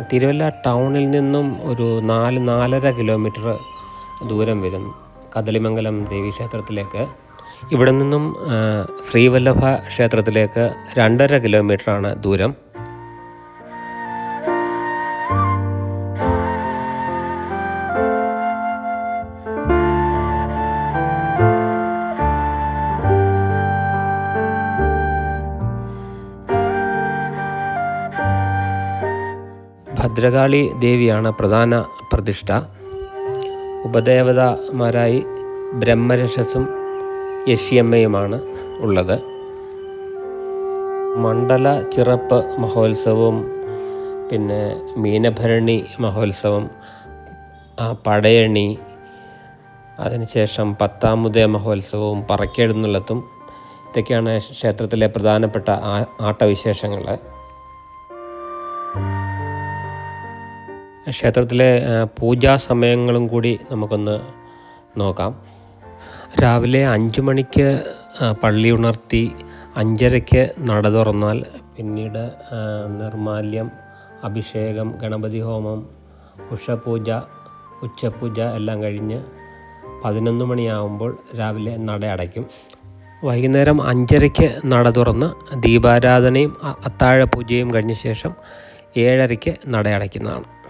തിരുവല്ല ടൗണിൽ നിന്നും ഒരു നാല് നാലര കിലോമീറ്റർ ദൂരം വരും കദളിമംഗലം ദേവീക്ഷേത്രത്തിലേക്ക് ഇവിടെ നിന്നും ശ്രീവല്ലഭ ക്ഷേത്രത്തിലേക്ക് രണ്ടര കിലോമീറ്ററാണ് ദൂരം. ഭദ്രകാളി ദേവിയാണ് പ്രധാന പ്രതിഷ്ഠ. ഉപദേവതമാരായി ബ്രഹ്മരക്ഷസും യക്ഷിയമ്മയുമാണ് ഉള്ളത്. മണ്ഡല ചിറപ്പ് മഹോത്സവവും പിന്നെ മീനഭരണി മഹോത്സവം പടയണി അതിനുശേഷം പത്താമുദയ മഹോത്സവവും പറക്കേടുന്നുള്ളത്തും ഇതൊക്കെയാണ് ക്ഷേത്രത്തിലെ പ്രധാനപ്പെട്ട ആട്ടവിശേഷങ്ങൾ ക്ഷേത്രത്തിലെ പൂജാ സമയങ്ങളും കൂടി നമുക്കൊന്ന് നോക്കാം. രാവിലെ അഞ്ച് മണിക്ക് പള്ളി ഉണർത്തി അഞ്ചരയ്ക്ക് നട തുറന്നാൽ പിന്നീട് നിർമാല്യം അഭിഷേകം ഗണപതി ഹോമം ഉഷപൂജ ഉച്ചപൂജ എല്ലാം കഴിഞ്ഞ് പതിനൊന്ന് മണിയാവുമ്പോൾ രാവിലെ നട അടയ്ക്കും. വൈകുന്നേരം അഞ്ചരയ്ക്ക് നട തുറന്ന് ദീപാരാധനയും അത്താഴ പൂജയും കഴിഞ്ഞ ശേഷം ഏഴരയ്ക്ക് നട അടയ്ക്കുന്നതാണ്.